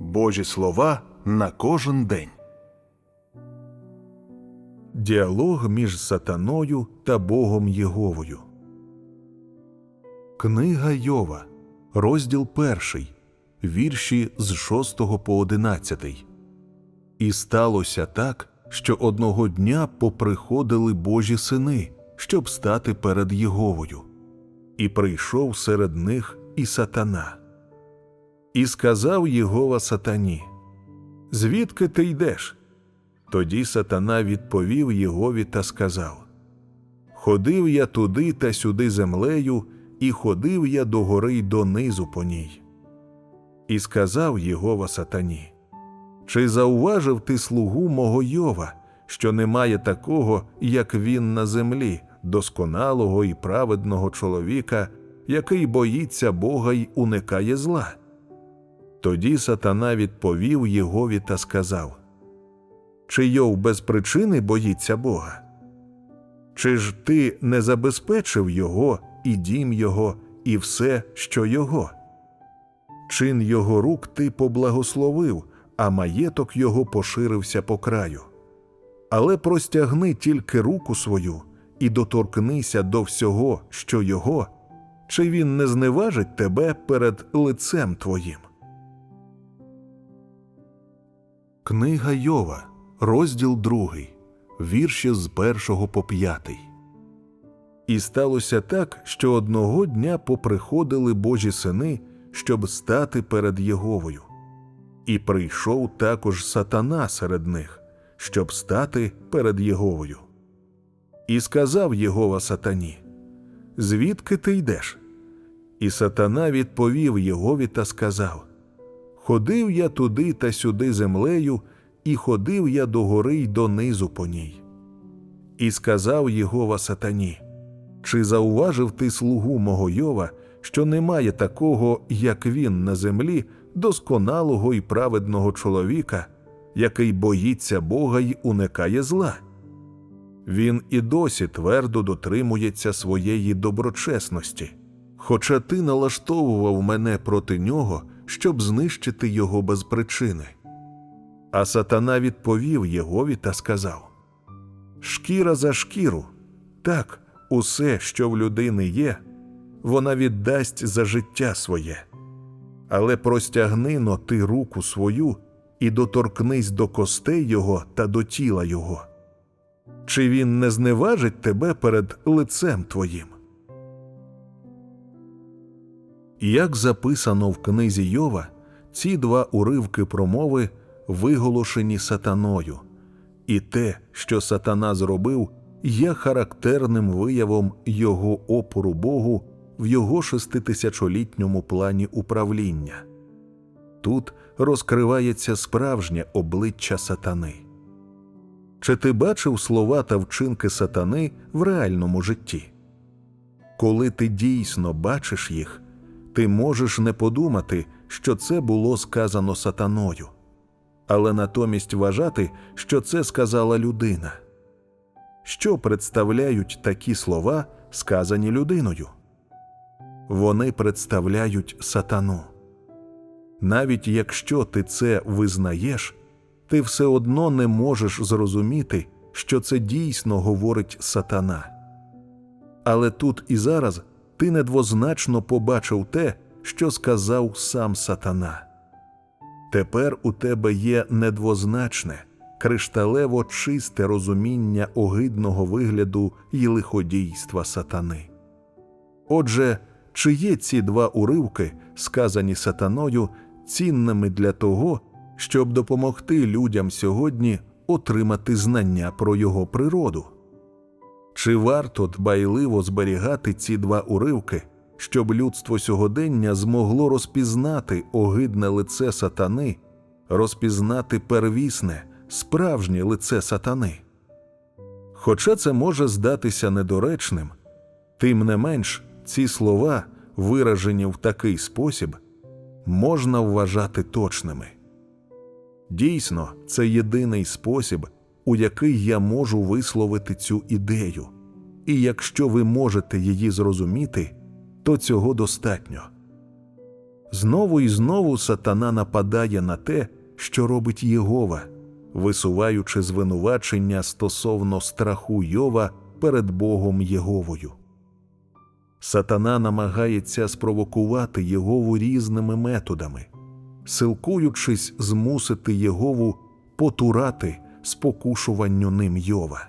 Божі слова на кожен день. Діалог між сатаною та Богом Єговою. Книга Йова, розділ перший, вірші з 6 по 11. І сталося так, що одного дня поприходили Божі сини, щоб стати перед Єговою. І прийшов серед них і сатана. І сказав Єгова сатані: Звідки ти йдеш? Тоді сатана відповів Єгові та сказав: Ходив я туди та сюди землею, і ходив я до гори й донизу по ній. І сказав Єгова сатані: Чи зауважив ти слугу мого Йова, що немає такого, як він на землі, досконалого і праведного чоловіка, який боїться Бога й уникає зла? Тоді сатана відповів Єгові та сказав: Чи Йов без причини боїться Бога? Чи ж ти не забезпечив його і дім його, і все, що його? Чин його рук ти поблагословив, а маєток його поширився по краю. Але простягни тільки руку свою і доторкнися до всього, що його, чи він не зневажить тебе перед лицем твоїм. Книга Йова, розділ другий, вірші з першого по п'ятий. І сталося так, що одного дня поприходили Божі сини, щоб стати перед Єговою. І прийшов також сатана серед них, щоб стати перед Єговою. І сказав Єгова сатані: Звідки ти йдеш? І сатана відповів Єгові та сказав: Ходив я туди та сюди землею, і ходив я до гори й донизу по ній. І сказав Єгова сатані: Чи зауважив ти слугу мого Йова, що немає такого, як він на землі, досконалого і праведного чоловіка, який боїться Бога й уникає зла? Він і досі твердо дотримується своєї доброчесності, хоча ти налаштовував мене проти нього, щоб знищити його без причини. А сатана відповів Єгові та сказав: Шкіра за шкіру, так, усе, що в людини є, вона віддасть за життя своє. Але простягни но ти руку свою і доторкнись до костей його та до тіла його. Чи він не зневажить тебе перед лицем твоїм? Як записано в книзі Йова, ці два уривки промови виголошені сатаною, і те, що сатана зробив, є характерним виявом його опору Богу в його шеститисячолітньому плані управління. Тут розкривається справжнє обличчя сатани. Чи ти бачив слова та вчинки сатани в реальному житті? Коли ти дійсно бачиш їх, ти можеш не подумати, що це було сказано сатаною, але натомість вважати, що це сказала людина. Що представляють такі слова, сказані людиною? Вони представляють сатану. Навіть якщо ти це визнаєш, ти все одно не можеш зрозуміти, що це дійсно говорить сатана. Але тут і зараз ти недвозначно побачив те, що сказав сам сатана. Тепер у тебе є недвозначне, кришталево чисте розуміння огидного вигляду й лиходійства сатани. Отже, чи є ці два уривки, сказані сатаною, цінними для того, щоб допомогти людям сьогодні отримати знання про його природу? Чи варто дбайливо зберігати ці два уривки, щоб людство сьогодення змогло розпізнати огидне лице сатани, розпізнати первісне, справжнє лице сатани? Хоча це може здатися недоречним, тим не менш ці слова, виражені в такий спосіб, можна вважати точними. Дійсно, це єдиний спосіб, у який я можу висловити цю ідею, і якщо ви можете її зрозуміти, то цього достатньо. Знову і знову сатана нападає на те, що робить Єгова, висуваючи звинувачення стосовно страху Йова перед Богом Єговою. Сатана намагається спровокувати Єгову різними методами, силкуючись змусити Єгову потурати спокушуванню ним Йова.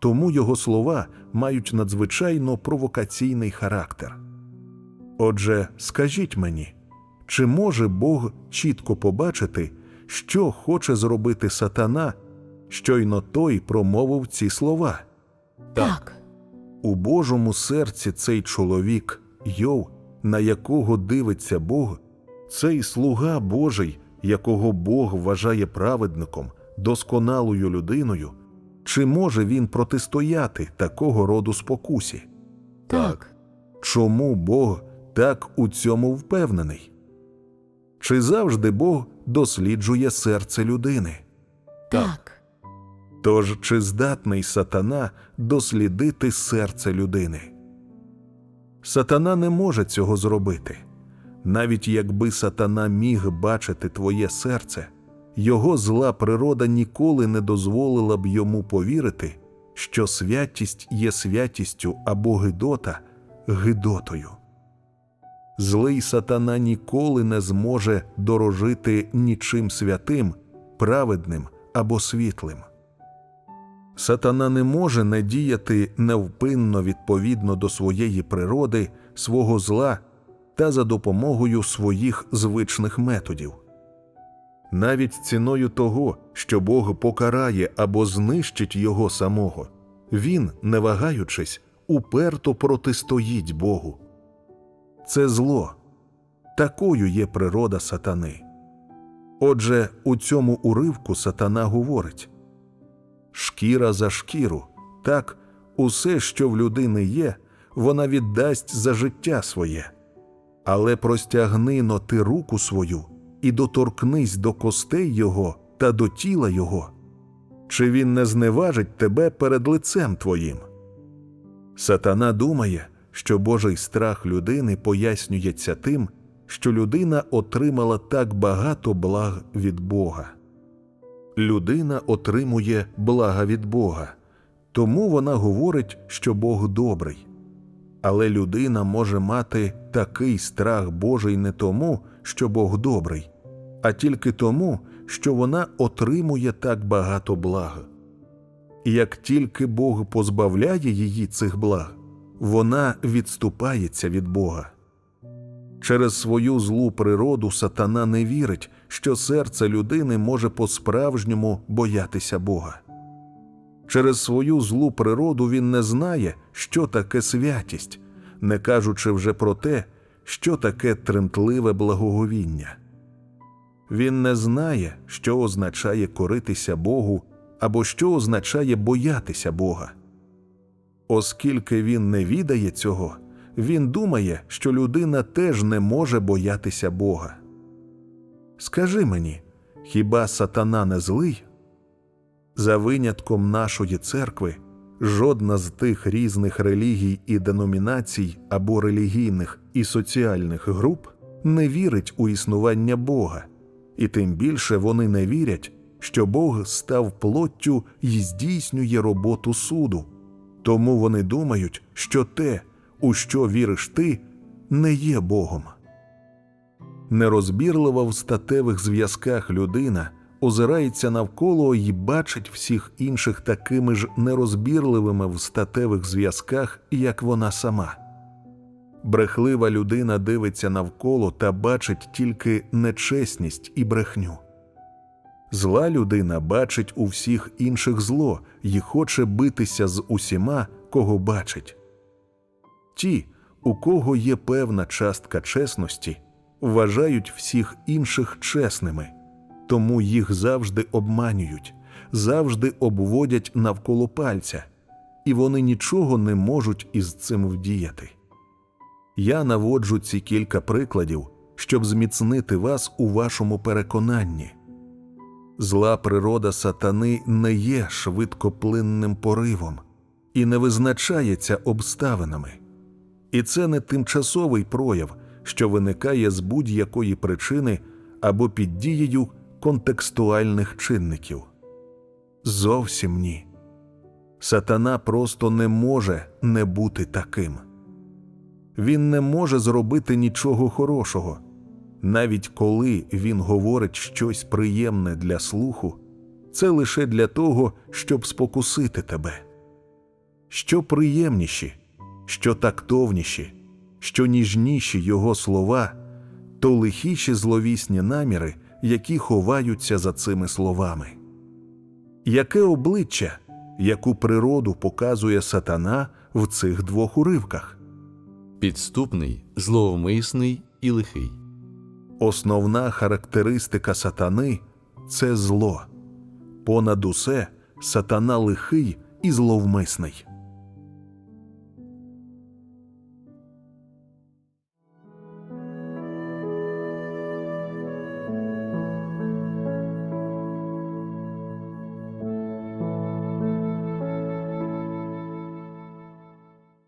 Тому його слова мають надзвичайно провокаційний характер. Отже, скажіть мені, чи може Бог чітко побачити, що хоче зробити сатана, щойно той промовив ці слова? Так. У Божому серці цей чоловік, Йов, на якого дивиться Бог, цей слуга Божий, якого Бог вважає праведником, досконалою людиною, чи може він протистояти такого роду спокусі? Так. Чому Бог так у цьому впевнений? Чи завжди Бог досліджує серце людини? Так. Тож чи здатний сатана дослідити серце людини? Сатана не може цього зробити. Навіть якби сатана міг бачити твоє серце, його зла природа ніколи не дозволила б йому повірити, що святість є святістю або гидота гидотою. Злий сатана ніколи не зможе дорожити нічим святим, праведним або світлим. Сатана не може не діяти невпинно відповідно до своєї природи, свого зла та за допомогою своїх звичних методів. Навіть ціною того, що Бог покарає або знищить його самого, він, не вагаючись, уперто протистоїть Богу. Це зло. Такою є природа сатани. Отже, у цьому уривку сатана говорить шкіра за шкіру, так, усе, що в людини є, вона віддасть за життя своє. Але простягни но ти руку свою і доторкнись до костей його та до тіла його. Чи він не зневажить тебе перед лицем твоїм? Сатана думає, що Божий страх людини пояснюється тим, що людина отримала так багато благ від Бога. Людина отримує блага від Бога, тому вона говорить, що Бог добрий. Але людина може мати такий страх Божий не тому, що Бог добрий, а тільки тому, що вона отримує так багато благ. І як тільки Бог позбавляє її цих благ, вона відступається від Бога. Через свою злу природу сатана не вірить, що серце людини може по-справжньому боятися Бога. Через свою злу природу він не знає, що таке святість, не кажучи вже про те, що таке тремтливе благоговіння. Він не знає, що означає коритися Богу або що означає боятися Бога. Оскільки він не відає цього, він думає, що людина теж не може боятися Бога. Скажи мені, хіба сатана не злий? За винятком нашої церкви, жодна з тих різних релігій і деномінацій або релігійних і соціальних груп не вірить у існування Бога, і тим більше вони не вірять, що Бог став плоттю і здійснює роботу суду. Тому вони думають, що те, у що віриш ти, не є Богом. Нерозбірлива в статевих зв'язках людина озирається навколо і бачить всіх інших такими ж нерозбірливими в статевих зв'язках, як вона сама. Брехлива людина дивиться навколо та бачить тільки нечесність і брехню. Зла людина бачить у всіх інших зло і хоче битися з усіма, кого бачить. Ті, у кого є певна частка чесності, вважають всіх інших чесними, тому їх завжди обманюють, завжди обводять навколо пальця, і вони нічого не можуть із цим вдіяти. Я наводжу ці кілька прикладів, щоб зміцнити вас у вашому переконанні. Зла природа сатани не є швидкоплинним поривом і не визначається обставинами. І це не тимчасовий прояв, що виникає з будь-якої причини або під дією контекстуальних чинників. Зовсім ні. Сатана просто не може не бути таким. Він не може зробити нічого хорошого, навіть коли він говорить щось приємне для слуху, це лише для того, щоб спокусити тебе. Що приємніші, що тактовніші, що ніжніші його слова, то лихіші зловісні наміри, які ховаються за цими словами. Яке обличчя, яку природу показує сатана в цих двох уривках? Підступний, зловмисний і лихий. Основна характеристика сатани це зло. Понад усе сатана лихий і зловмисний.